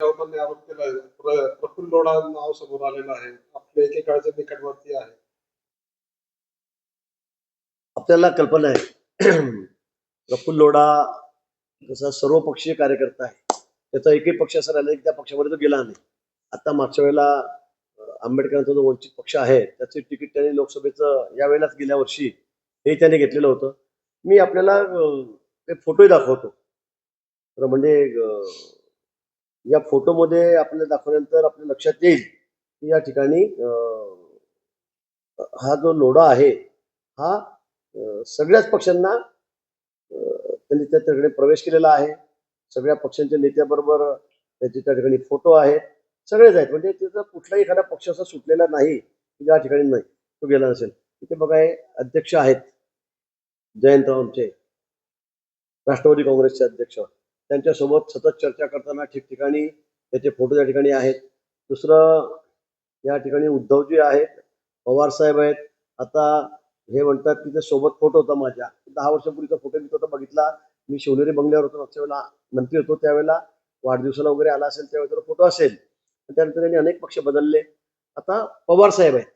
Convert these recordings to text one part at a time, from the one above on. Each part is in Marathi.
चव्हाणांनी आरोप केला आहे प्र- प्रफुल्ल लोढा नाव समोर आलेलं आहे. आपल्या एकेकाळच्या निकटवर्ती आहे. आपल्याला कल्पना आहे. प्रफुल्ल लोढा जसा सर्वपक्षीय कार्यकर्ता आहे. त्याचा एकही पक्ष असा राहिला की त्या पक्षामध्ये तो गेला नाही. आता मागच्या वेळेला आंबेडकरांचा जो वंचित पक्ष आहे त्याचे तिकीट त्यांनी लोकसभेचं या वेळेलाच गेल्या वर्षी हे त्याने घेतलेलं होतं. मी आपल्याला ते एक फोटोही दाखवतो. तर म्हणजे या फोटोमध्ये आपल्याला दाखवल्यानंतर आपल्या लक्षात येईल की या ठिकाणी हा जो लोढा आहे हा सगळ्याच पक्षांना त्यांनी त्या ठिकाणी प्रवेश केलेला आहे. सगळ्या पक्षांच्या नेत्याबरोबर त्याचे त्या ठिकाणी फोटो आहेत. सगळेच आहेत. म्हणजे त्याचा कुठलाही एखादा पक्ष असा सुटलेला नाही की ज्या ठिकाणी नाही तो गेला नसेल. इथे बघा हे अध्यक्ष आहेत. जयंतरावांचे राष्ट्रवादी काँग्रेसचे अध्यक्ष. त्यांच्यासोबत सतत चर्चा करताना ठिकठिकाणी त्याचे फोटो त्या ठिकाणी आहेत. दुसरं या ठिकाणी उद्धवजी आहेत पवार साहेब आहेत. आता हे म्हणतात की ते सोबत फोटो होता माझ्या. दहा वर्षापूर्वीचा फोटो मी तो बघितला. मी शिवनेरी बंगल्यावर होतो मागच्या वेळेला नंतर होतो त्यावेळेला. वाढदिवसाला वगैरे आला असेल त्यावेळेला तर फोटो असेल. त्यानंतर त्यांनी अनेक पक्ष बदलले. आता पवार साहेब आहेत.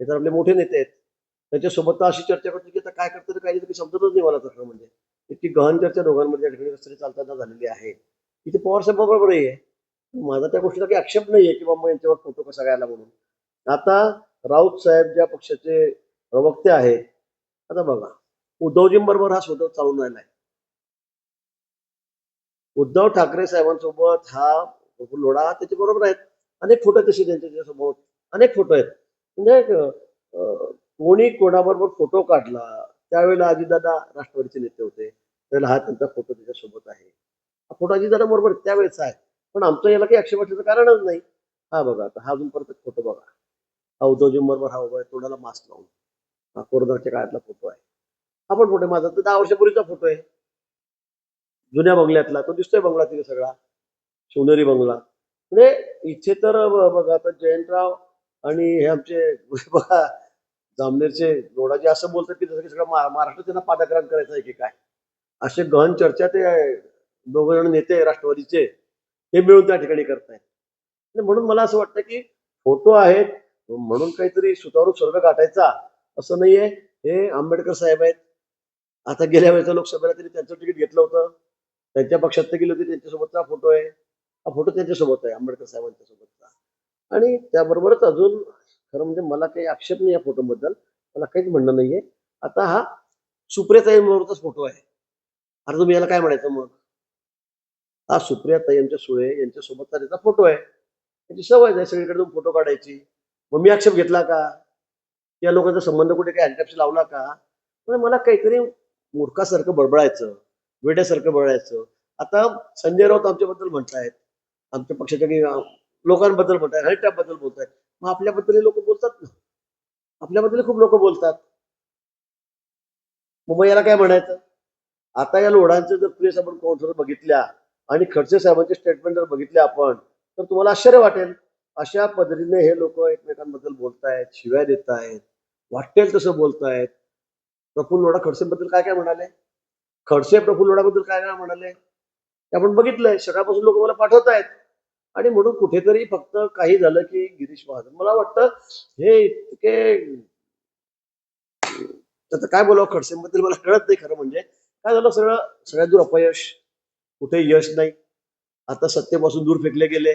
हे तर आपले मोठे नेते आहेत. त्यांच्यासोबत अशी चर्चा करतो की आता काय करतात काय नाही समजतच नाही मला तसं म्हणजे. इतकी गहन चर्चा दोघांमध्ये या ठिकाणी रस्त्याने चालताना झालेली आहे. इथे पवार साहेब आहे माझा त्या गोष्टीला काही आक्षेप नाही आहे की बाबा यांच्यावर फोटो कसा घ्यायला म्हणून. आता राऊत साहेब ज्या पक्षाचे प्रवक्ते आहेत आता बघा उद्धवजींबरोबर हा स्वतः चालून राहिला आहे. उद्धव ठाकरे साहेबांसोबत हा लोढा त्याच्या बरोबर आहेत. अनेक फोटो तसे त्यांच्या अनेक फोटो आहेत. म्हणजे कोणी कोणाबरोबर फोटो काढला त्यावेळेला अजितदादा राष्ट्रवादीचे नेते होते. त्यावेळेला हा त्यांचा फोटो त्याच्यासोबत आहे. हा फोटो अजितदादा बरोबर त्यावेळेचा आहे. पण आमचं याला काही आक्षेप असल्याचं कारणच नाही. हा बघा आता हा अजून परत फोटो बघा. हा उद्धवजींबरोबर हा उभा आहे तोंडाला मास्क लावून. हा कोरोनाच्या काळातला फोटो आहे. हा पण फोटो माझा तर दहा वर्षापूर्वीचा फोटो आहे. जुन्या बंगल्यातला तो दिसतोय बंगला तिथे सगळा. शिवनेरी बंगला. म्हणजे इथे तर बघा आता जयंतराव आणि हे आमचे बघा जामनेरचे रोडाजी असं बोलतात की जसं की सगळं महाराष्ट्र त्यांना पादाक्रांत करायचं आहे की काय? असे गहन चर्चा ते दोघ जण नेते राष्ट्रवादीचे हे मिळून त्या ठिकाणी करतायत. आणि म्हणून मला असं वाटतं की फोटो आहेत म्हणून काहीतरी सुतारू स्वर्ग गाठायचा असं नाहीये. हे आंबेडकर साहेब आहेत. आता गेल्या वेळेचा लोकसभेला त्यांनी त्यांचं तिकीट घेतलं होतं. त्यांच्या पक्षात ते गेले होते त्यांच्यासोबतचा फोटो आहे. हा फोटो त्यांच्यासोबत आहे आंबेडकर साहेबांच्या सोबतचा आणि त्याबरोबरच अजून खरं म्हणजे मला काही आक्षेप नाही या फोटोबद्दल. मला काहीच म्हणणं नाहीये. आता हा सुप्रिया ताईंबरोबरचाच फोटो आहे. अरे तुम्ही याला काय म्हणायचं मग? हा सुप्रिया यांच्या सुळे यांच्यासोबतचा त्याचा फोटो आहे. त्याची सवय आहे सगळीकडे तुम्ही फोटो काढायची. मग मी आक्षेप घेतला का? या लोकांचा संबंध कुठे काही हँडकॅपशी लावला का? पण मला काहीतरी मूर्खासारखं बडबडायचं वेड्यासारखं बडबडायचं आता संजय राऊत आमच्याबद्दल म्हणतायत. आमच्या पक्षाच्या काही लोकांबद्दल म्हणतायत हँडकॅपबद्दल बोलतायत. मग आपल्याबद्दल लोक बोलतात ना? आपल्याबद्दल खूप लोक बोलतात. मग याला काय म्हणायचं? आता या लोढांचे जर प्रेस आपण काउन्सिलर बघितल्या आणि खडसे साहेबांचे स्टेटमेंट जर बघितले आपण तर तुम्हाला आश्चर्य वाटेल. अशा पद्धतीने हे लोक एकमेकांबद्दल बोलतायत शिव्या देत आहेत वाटेल तसं बोलतायत. प्रफुल्ल लोढा खडसेबद्दल काय काय म्हणाले? खडसे प्रफुल्ल लोढाबद्दल काय काय म्हणाले? ते आपण बघितलंय. सकाळपासून लोक मला पाठवत आहेत आणि म्हणून कुठेतरी फक्त काही झालं की गिरीश महाजन. मला वाटतं हे इतके त्याचं काय बोलावं खडसेंबद्दल मला कळत नाही खरं म्हणजे. काय झालं सगळं? सगळ्यात दूर अपयश. कुठे यश नाही. आता सत्तेपासून दूर फेकले गेले.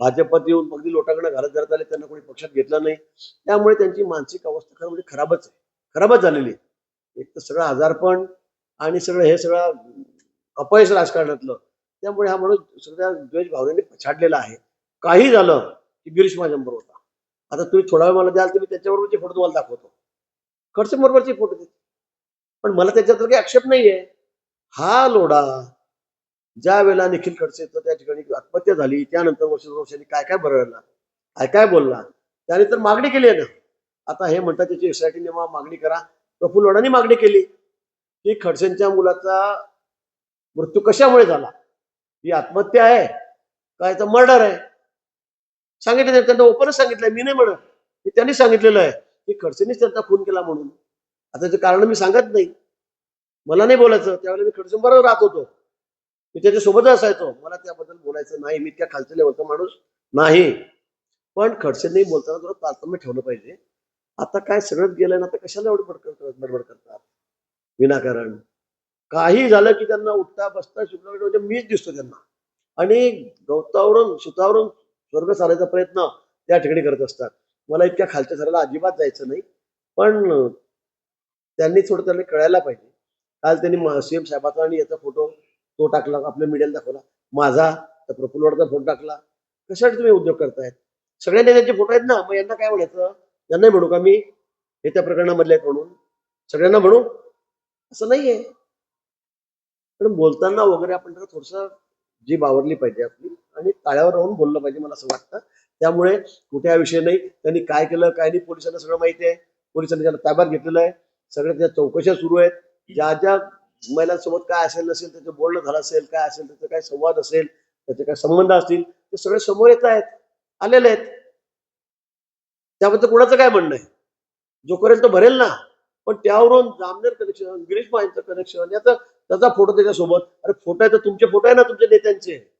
भाजपात येऊन अगदी लोटाकडे घालत घालत आले त्यांना कोणी पक्षात घेतलं नाही. त्यामुळे त्यांची मानसिक अवस्था खरं म्हणजे खराबच आहे. खराबच झालेली एक तर सगळं आजारपण आणि सगळं हे सगळं अपयश राजकारणातलं. त्यामुळे हा माणूस सगळ्या द्वेष भावनेने पछाडलेला आहे. काही झालं की गिरीश माझ्याबरोबर होता. आता तुम्ही थोडा वेळ मला द्याल तर मी त्याच्याबरोबरचे फोटो तुम्हाला दाखवतो. खडसे बरोबरचे फोटो देतो. पण मला त्याच्यात काही आक्षेप नाहीये. हा लोढा ज्या वेळेला निखिल खडसेचं त्या ठिकाणी आत्महत्या झाली त्यानंतर वर्ष वर्षांनी काय काय बरळला काय काय बोलला त्याने तर मागणी केली आहे ना. आता हे म्हणतात त्याची एसआयटी नेमा मागणी करा. प्रफुल्ल लोढांनी मागणी केली. की खडसेंच्या मुलाचा मृत्यू कशामुळे झाला? ही आत्महत्या आहे. काय तर मर्डर आहे. सांगितलं त्यांनी, त्यांना ओपनच सांगितलंय. मी नाही म्हणत. हे त्यांनी सांगितलेलं आहे की खडसेंनीच त्यांचा खून केला म्हणून. आता ते कारण मी सांगत नाही. मला नाही बोलायचं. त्यावेळेला मी खडसे बरोबर राहत होतो. मी त्याच्यासोबतच असायचो. मला त्याबद्दल बोलायचं नाही. मी इतक्या खालच्या लेवलचा माणूस नाही. पण खडसेंनी बोलताना थोडं तारतम्य ठेवलं पाहिजे. आता काय सगळंच गेलंय ना तर कशाला एवढं करतात बडबड करतात? विनाकारण. काही झालं की त्यांना उठता बसता शुक्र म्हणजे मीच दिसतो त्यांना. आणि गवतावरून सुतावरून स्वर्ग सारायचा प्रयत्न त्या ठिकाणी करत असतात. मला इतक्या खालच्या सरायला अजिबात जायचं नाही. पण त्यांनी थोडं त्यांनी कळायला पाहिजे. काल त्यांनी सीएम साहेबाचा आणि याचा फोटो तो टाकला आपल्या मीडियाला दाखवला. माझा तर प्रफुल्लवाडचा फोटो टाकला. कशासाठी तुम्ही उद्योग करतायत? सगळ्या नेत्यांचे फोटो आहेत ना. मग यांना काय म्हणायचं? यांनाही म्हणू का मी? हे त्या प्रकरणामधले आहेत म्हणून. सगळ्यांना म्हणू? असं नाहीये. पण बोलताना वगैरे आपण त्याला थोडस जी बावरली पाहिजे आपली आणि ताळ्यावर राहून बोललं पाहिजे मला असं वाटतं. त्यामुळे कुठे हा विषय नाही. त्यांनी काय केलं काय नाही पोलिसांना सगळं माहिती आहे. पोलिसांनी त्याला ताब्यात घेतलेलं आहे. सगळ्या त्या चौकशा सुरू आहेत. ज्या ज्या महिलांसोबत काय असेल नसेल त्याचं बोलणं झालं असेल काय असेल त्याचा काय संवाद असेल त्याचे काय संबंध असतील ते सगळे समोर येत आहेत. आलेले आहेत. त्याबद्दल कोणाचं काय म्हणणं आहे? जोपर्यंत भरेल ना. पण त्यावरून जामनेर कनेक्शन गिरीश महाजनचं कनेक्शन याचं त्याचा फोटो त्याच्यासोबत. अरे फोटो आहे तर तुमचे फोटो आहे ना तुमच्या नेत्यांचे.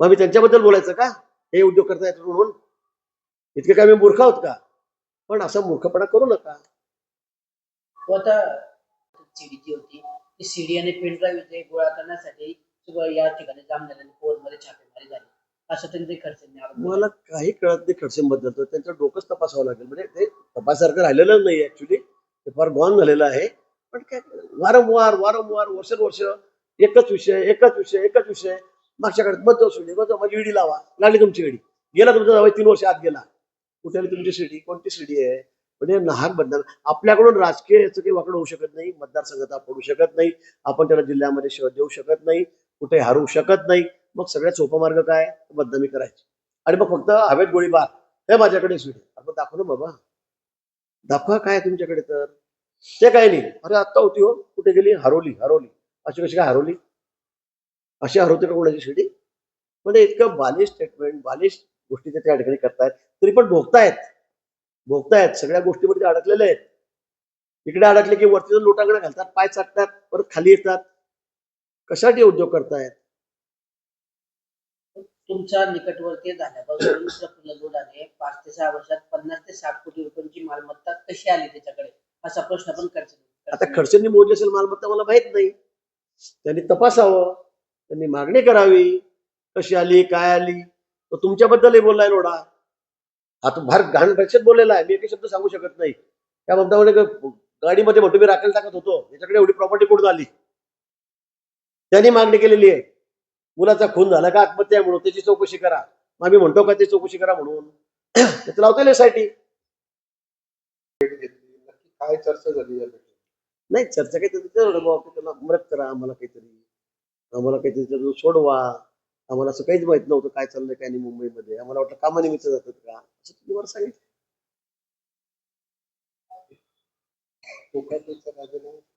मग आम्ही त्यांच्याबद्दल बोलायचं का? हे उद्योग करता येतात म्हणून. इतके काय मी मूर्ख आहोत का? पण असा मूर्खपणा करू नका. आता सीडी जी होती. ती सीडी आणि पेन ड्राईव्ह गोळा करण्यासाठी या ठिकाणी पोरमध्ये छापेमारी झाली. असं खर्च मला काही कळत नाही खडसेंबद्दल. तर त्यांचं डोकंच तपासावं लागेल. म्हणजे ते तपासासारखं राहिलेलं नाही ऍक्च्युली ते फार गॉन झालेलं आहे. पण काय वारंवार वारंवार वर्षानुवर्ष एकच विषय एकच विषय एकच विषय. मागच्या काळात मग तो माझी इडी लावा. लागली तुमची इडी गेला तुमचा जावई तीन वर्ष आत गेला. कुठे आली तुमची शिडी कोणती शिडी आहे? म्हणजे नाहकबद्दल आपल्याकडून राजकीय याचं काही वाकडं होऊ शकत नाही मतदारसंघात पडू शकत नाही आपण त्याला जिल्ह्यामध्ये शोध देऊ शकत नाही कुठे हरवू शकत नाही. मग सगळ्यात सोपा मार्ग काय? बदनामी करायची. आणि मग फक्त हवेत गोळीबार हे माझ्याकडे शिडी आपण दाखव ना बाबा. दाखवा काय तुमच्याकडे तर. ते काय नाही. अरे आत्ता होती हो. कुठे गेली? हरवली हरवली अशी कशी काय हरवली अशी हरवते का कोणाची शिडी म्हणजे इतकं बालिश स्टेटमेंट बालिश गोष्टी ते त्या ठिकाणी करतायत. तरी पण भोगतायत. भोगतायत. सगळ्या गोष्टीमध्ये अडकलेले आहेत. इकडे अडकले की वरती जाऊन लोटांगणं घालतात पाय चाटतात परत खाली येतात. कशासाठी उद्योग करतायत? तुमच्या निकटवर्ती झाल्यापासून प्रफुल्ल पाच ते सहा वर्षात पन्नास ते साठ कोटी रुपयांची मालमत्ता कशी आली त्याच्याकडे? असा प्रश्न पण खर्च आता खडसेंनी मोजली असेल मालमत्ता मला माहीत नाही. त्यांनी तपासावं त्यांनी मागणी करावी कशी आली काय आली तो तुमच्याबद्दलही बोललाय लोढा हा तो फार घाण भाषेत बोललेला आहे. मी एकही शब्द सांगू शकत नाही. त्या म्हणता गाडीमध्ये म्हणतो मी राखेल टाकत होतो. याच्याकडे एवढी प्रॉपर्टी कुठून आली? त्यांनी मागणी केलेली आहे. मुलाचा खून झाला का? आत्महत्या म्हणून. त्याची चौकशी करा. मग आम्ही म्हणतो का ती चौकशी करा म्हणून? त्याचं लावतो एस आय टी घेतली नक्की काय चर्चा झाली या भेटीत? नाही चर्चा काहीतरी त्याच्यावर बाबा की त्याला मदत करा आम्हाला काहीतरी. आम्हाला काहीतरी त्याच्यातून सोडवा. आम्हाला असं काहीच माहीत नव्हतं काय चाललंय काय नाही मुंबईमध्ये. आम्हाला वाटलं कामानिमित्त जातात का? असं तुम्ही मला सांगितलं.